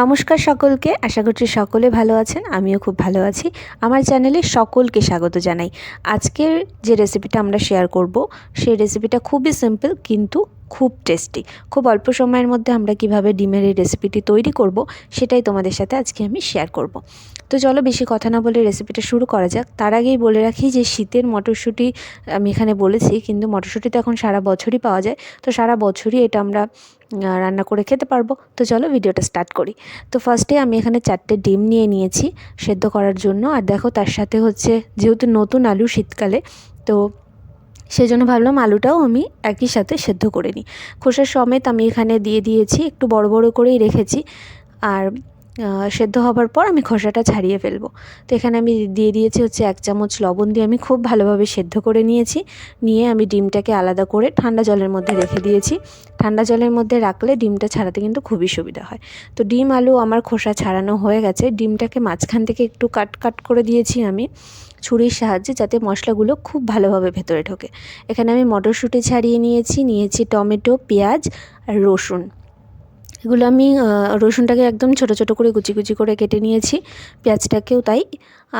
নমস্কার সকলকে, আশা করছি সকলে ভালো আছেন, আমিও খুব ভালো আছি। আমার চ্যানেলে সকলকে স্বাগত জানাই। আজকের যে রেসিপিটা আমরা শেয়ার করব, সেই রেসিপিটা খুবই সিম্পল কিন্তু খুব টেস্টি খুব অল্প সময়ের মধ্যে আমরা কীভাবে ডিমের এই রেসিপিটি তৈরি করব, সেটাই তোমাদের সাথে আজকে আমি শেয়ার করব। তো চলো বেশি কথা না বলে রেসিপিটা শুরু করা যাক। তার আগেই বলে রাখি যে শীতের মটরশুঁটি, আমি এখানে বলেছি, কিন্তু মটরশুঁটি তো এখন সারা বছরই পাওয়া যায়। তো সারা বছরই এটা আমরা রান্না করে খেতে পারব। তো চলো ভিডিওটা স্টার্ট করি। তো ফার্স্টে আমি এখানে চারটে ডিম নিয়ে নিয়েছি সেদ্ধ করার জন্য। আর দেখো তার সাথে হচ্ছে যেহেতু নতুন আলু শীতকালে, তো সেই জন্য ভাবলাম আলুটাও আমি একই সাথে সেদ্ধ করে নিই। খোসার সমেত আমি এখানে দিয়ে দিয়েছি, একটু বড় বড় করেই রেখেছি। আর সেদ্ধ হবার পর আমি খোসাটা ছাড়িয়ে ফেলব। তো এখানে আমি দিয়ে দিয়েছি হচ্ছে এক চামচ লবণ দিয়ে আমি খুব ভালোভাবে সেদ্ধ করে নিয়েছি। নিয়ে আমি ডিমটাকে আলাদা করে ঠান্ডা জলের মধ্যে রেখে দিয়েছি। ঠান্ডা জলের মধ্যে রাখলে ডিমটা ছাড়াতে কিন্তু খুবই সুবিধা হয়। তো ডিম, আলু আমার খোসা ছাড়ানো হয়ে গেছে। ডিমটাকে মাঝখান থেকে একটু কাট কাট করে দিয়েছি আমি ছুরির সাহায্যে যাতে মশলাগুলো খুব ভালোভাবে ভেতরে ঢোকে। এখানে আমি মটরশুঁটি ছাড়িয়ে নিয়েছি। নিয়েছি টমেটো, পেঁয়াজ আর রসুন। এগুলো আমি রসুনটাকে একদম ছোট ছোট করে কুচি কুচি করে কেটে নিয়েছি। পেঁয়াজটাকেও তাই,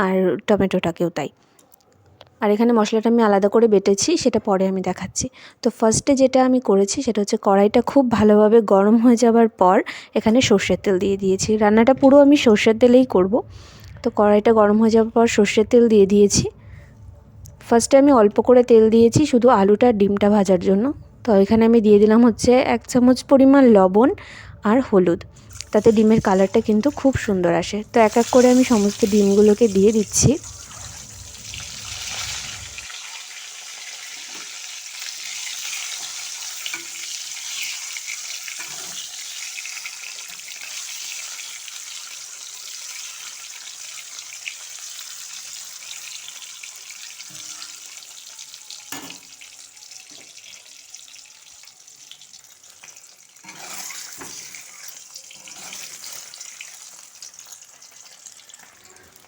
আর টমেটোটাকেও তাই। আর এখানে মশলাটা আমি আলাদা করে বেটেছি, সেটা পরে আমি দেখাচ্ছি। তো ফার্স্টে যেটা আমি করেছি, সেটা হচ্ছে কড়াইটা খুব ভালোভাবে গরম হয়ে যাওয়ার পর এখানে সর্ষের তেল দিয়ে দিয়েছি। রান্নাটা পুরো আমি সর্ষের তেলেই করব। তো কড়াইটা গরম হয়ে যাওয়ার পর সর্ষের তেল দিয়ে দিয়েছি। ফার্স্টে আমি অল্প করে তেল দিয়েছি, শুধু আলুটা ডিমটা ভাজার জন্য। তো এখানে আমি দিয়ে দিলাম হচ্ছে এক চামচ পরিমাণ লবণ আর হলুদ। তাতে ডিমের কালারটা কিন্তু খুব সুন্দর আসে। তো এক এক করে আমি সমস্ত ডিমগুলোকে দিয়ে দিচ্ছি।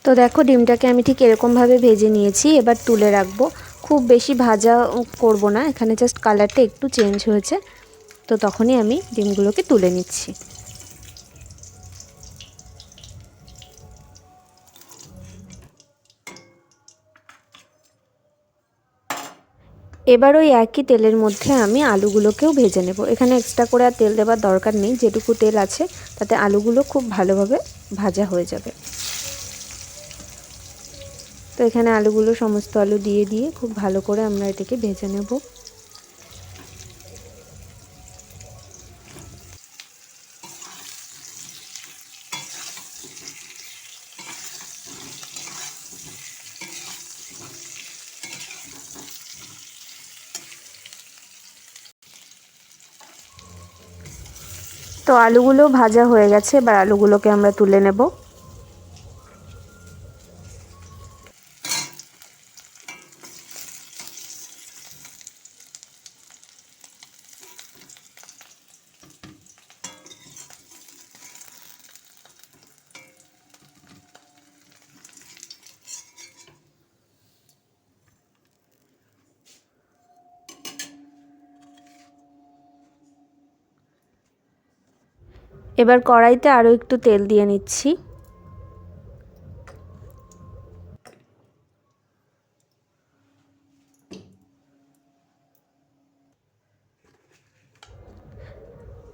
তো দেখো ডিমটাকে আমি ঠিক এরকমভাবে ভেজে নিয়েছি, এবার তুলে রাখব। খুব বেশি ভাজা করব না, এখানে জাস্ট কালারটা একটু চেঞ্জ হয়েছে। তো তখনই আমি ডিমগুলোকে তুলে নিচ্ছি। এবার ওই একই তেলের মধ্যে আমি আলুগুলোকেও ভেজে নেব। এখানে এক্সট্রা করে আর তেল দেওয়ার দরকার নেই, যেটুকু তেল আছে, তাতে আলুগুলো খুব ভালোভাবে ভাজা হয়ে যাবে। তো এখানে আলুগুলো সমস্ত আলু দিয়ে দিয়ে খুব ভালো করে আমরা এটাকে ভেজে নেব। তো আলুগুলো ভাজা হয়ে গেছে, এবার আলুগুলোকে আমরা তুলে নেব। এবার কড়াইতে আরও একটু তেল দিয়ে নিচ্ছি।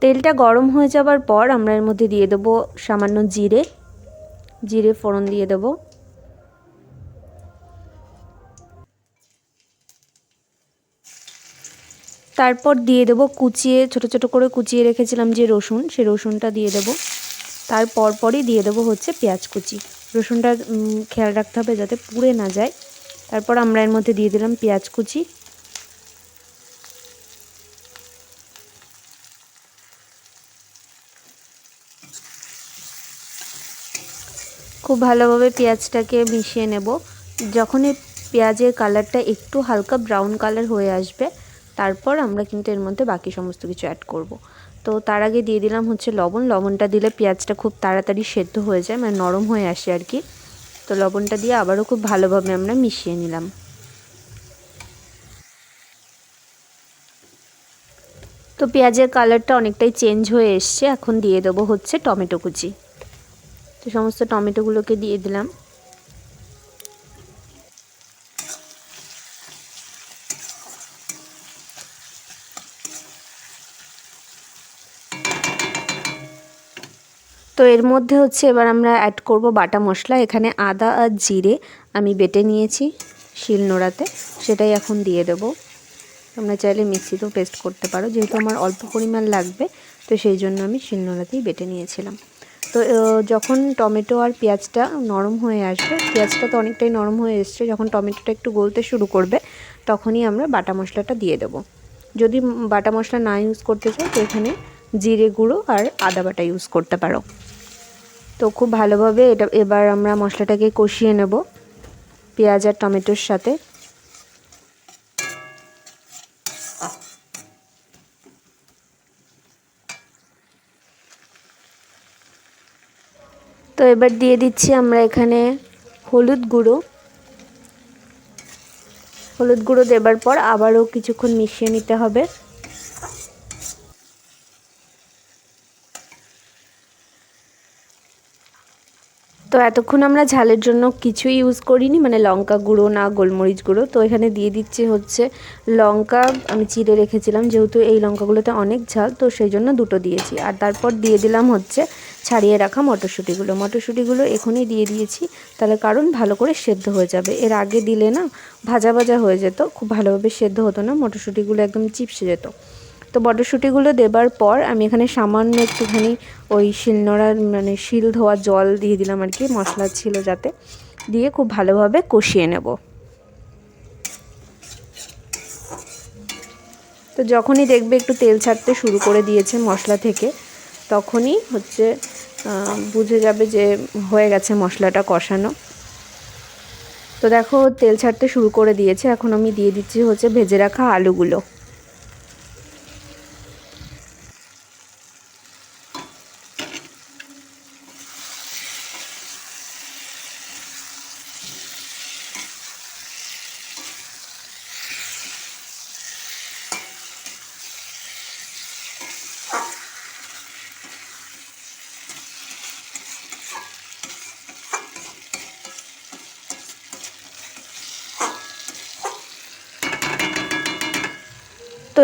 তেলটা গরম হয়ে যাবার পর আমরা এর মধ্যে দিয়ে দেবো সামান্য জিরে। জিরে ফোড়ন দিয়ে দেবো। তারপর দিয়ে দেবো কুচিয়ে, ছোট ছোট করে কুচিয়ে রেখেছিলাম যে রসুন সেই রসুনটা দিয়ে দেবো। তারপর পরই দিয়ে দেবো হচ্ছে পেঁয়াজ কুচি। রসুনটা খেয়াল রাখতে হবে যাতে পুড়ে না যায়। তারপর আমরা এর মধ্যে দিয়ে দিলাম পেঁয়াজ কুচি। খুব ভালোভাবে পেঁয়াজটাকে মিশিয়ে নেব। যখনই পেঁয়াজের কালারটা একটু হালকা ব্রাউন কালার হয়ে আসবে তারপর আমরা কিন্তু এর মধ্যে বাকি সমস্ত কিছু অ্যাড করব। তো তার আগে দিয়ে দিলাম হচ্ছে লবণ। লবণটা দিলে পেঁয়াজটা খুব তাড়াতাড়ি সেদ্ধ হয়ে যায় মানে নরম হয়ে আসে আর কি। তো লবণটা দিয়ে আবারও খুব ভালোভাবে আমরা মিশিয়ে নিলাম। তো পেঁয়াজের কালারটা অনেকটাই চেঞ্জ হয়ে এসছে। এখন দিয়ে দেবো হচ্ছে টমেটো কুচি। তো সমস্ত টমেটোগুলোকে দিয়ে দিলাম। তো এর মধ্যে হচ্ছে এবার আমরা অ্যাড করব বাটা মশলা। এখানে আদা আর জিরে আমি বেটে নিয়েছি শিলনোড়াতে সেটাই এখন দিয়ে দেবো। তোমরা চাইলে মিক্সিতেও পেস্ট করতে পারো, যেহেতু আমার অল্প পরিমাণ লাগবে, তো সেই জন্য আমি শিলনোড়াতেই বেটে নিয়েছিলাম। তো যখন টমেটো আর পেঁয়াজটা নরম হয়ে আসবে, পেঁয়াজটা তো অনেকটাই নরম হয়ে এসছে, যখন টমেটোটা একটু গলতে শুরু করবে, তখনই আমরা বাটা মশলাটা দিয়ে দেবো। যদি বাটা মশলা না ইউজ করতে চাও, তো এখানে জিরে গুঁড়ো আর আদা বাটা ইউজ করতে পারো। তো খুব ভালোভাবে এটা, এবার আমরা মশলাটাকে কষিয়ে নেব পেঁয়াজ আর টমেটোর সাথে। তো এবার দিয়ে দিচ্ছি আমরা এখানে হলুদ গুঁড়ো। হলুদ গুঁড়ো দেবার পর আবারও কিছুক্ষণ মিশিয়ে নিতে হবে। তো এতক্ষণ আমরা ঝালের জন্য কিছুই ইউজ করিনি মানে লঙ্কা গুঁড়ো না, গোলমরিচ গুঁড়ো। তো এখানে দিয়ে দিচ্ছি হচ্ছে লঙ্কা। আমি চিড়ে রেখেছিলাম, যেহেতু এই লঙ্কাগুলোতে অনেক ঝাল, তো সেই জন্য দুটো দিয়েছি। আর তারপর দিয়ে দিলাম হচ্ছে ছাড়িয়ে রাখা মটরশুঁটিগুলো। মটরশুঁটিগুলো এখনই দিয়ে দিয়েছি, তাহলে কারণ ভালো করে সেদ্ধ হয়ে যাবে। এর আগে দিলে না ভাজা ভাজা হয়ে যেত, খুব ভালোভাবে সেদ্ধ হতো না, মটরশুঁটিগুলো একদম চিপসে যেত। তো মটরশুঁটিগুলো দেবার পর আমি এখানে সামান্য একটুখানি ওই শিলনোড়ার মানে শিল ধোয়া জল দিয়ে দিলাম আর কি, মশলা ছিল যাতে, দিয়ে খুব ভালোভাবে কষিয়ে নেব। তো যখনই দেখবে একটু তেল ছাড়তে শুরু করে দিয়েছে মশলা থেকে, তখনই হচ্ছে বুঝে যাবে যে হয়ে গেছে মশলাটা কষানো। তো দেখো তেল ছাড়তে শুরু করে দিয়েছে, এখন আমি দিয়ে দিচ্ছি হচ্ছে ভেজে রাখা আলুগুলো।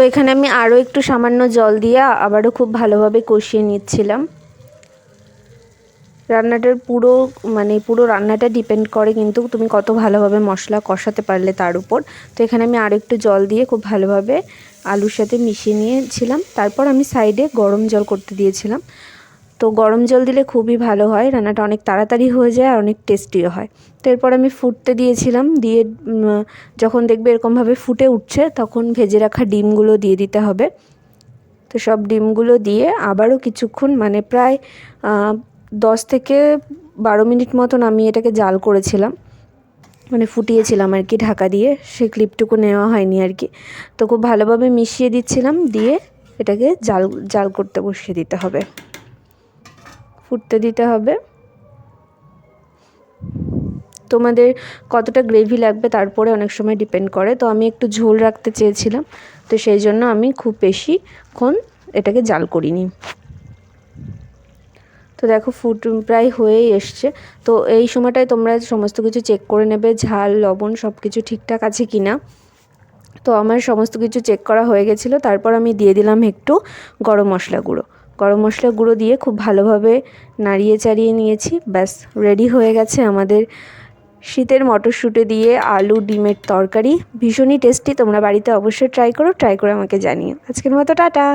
এখানে আমি আরও একটু সামান্য জল দিয়ে আবারও খুব ভালোভাবে কষিয়ে নিচ্ছিলাম। রান্নাটার পুরো মানে পুরো রান্নাটা ডিপেন্ড করে কিন্তু তুমি কত ভালোভাবে মশলা কষাতে পারলে তার উপর। তো এখানে আমি আরও একটু জল দিয়ে খুব ভালোভাবে আলুর সাথে মিশিয়ে নিয়েছিলাম। তারপর আমি সাইডে গরম জল করতে দিয়েছিলাম। তো গরম জল দিলে খুবই ভালো হয়, রান্নাটা অনেক তাড়াতাড়ি হয়ে যায় আর অনেক টেস্টিও হয়। তো এরপর আমি ফুটতে দিয়েছিলাম, দিয়ে যখন দেখবে এরকমভাবে ফুটে উঠছে তখন ভেজে রাখা ডিমগুলো দিয়ে দিতে হবে। তো সব ডিমগুলো দিয়ে আবারও কিছুক্ষণ মানে প্রায় দশ থেকে বারো মিনিট মতন আমি এটাকে জাল করেছিলাম। মানে ফুটিয়েছিলাম আর কি ঢাকা দিয়ে, সে ক্লিপটুকু নেওয়া হয়নি আর কি। তো খুব ভালোভাবে মিশিয়ে দিচ্ছিলাম, দিয়ে এটাকে জাল জাল করতে বসিয়ে দিতে হবে। ফুটতে দিতে হবে। তোমাদের কতটা গ্রেভি লাগবে তারপরে অনেক সময় ডিপেন্ড করে। তো আমি একটু ঝোল রাখতে চেয়েছিলাম। তো সেই জন্য আমি খুব বেশিক্ষণ এটাকে জাল করিনি। তো দেখো ফুট প্রায় হয়েই এসছে। তো এই সময়টায় তোমরা সমস্ত কিছু চেক করে নেবে, ঝাল, লবণ সব কিছু ঠিকঠাক আছে কি না তো আমার সমস্ত কিছু চেক করা হয়ে গেছিল। তারপর আমি দিয়ে দিলাম একটু গরম মশলা গুঁড়ো। গরম মশলা গুঁড়ো দিয়ে খুব ভালোভাবে নাড়িয়ে চাড়িয়ে নিয়েছি। ব্যাস রেডি হয়ে গেছে আমাদের শীতের মটরশুঁটি দিয়ে আলু ডিমের তরকারি। ভীষণই টেস্টি তোমরা বাড়িতে অবশ্যই ট্রাই করো ট্রাই করে আমাকে জানিও। আজকের মতো টাটা!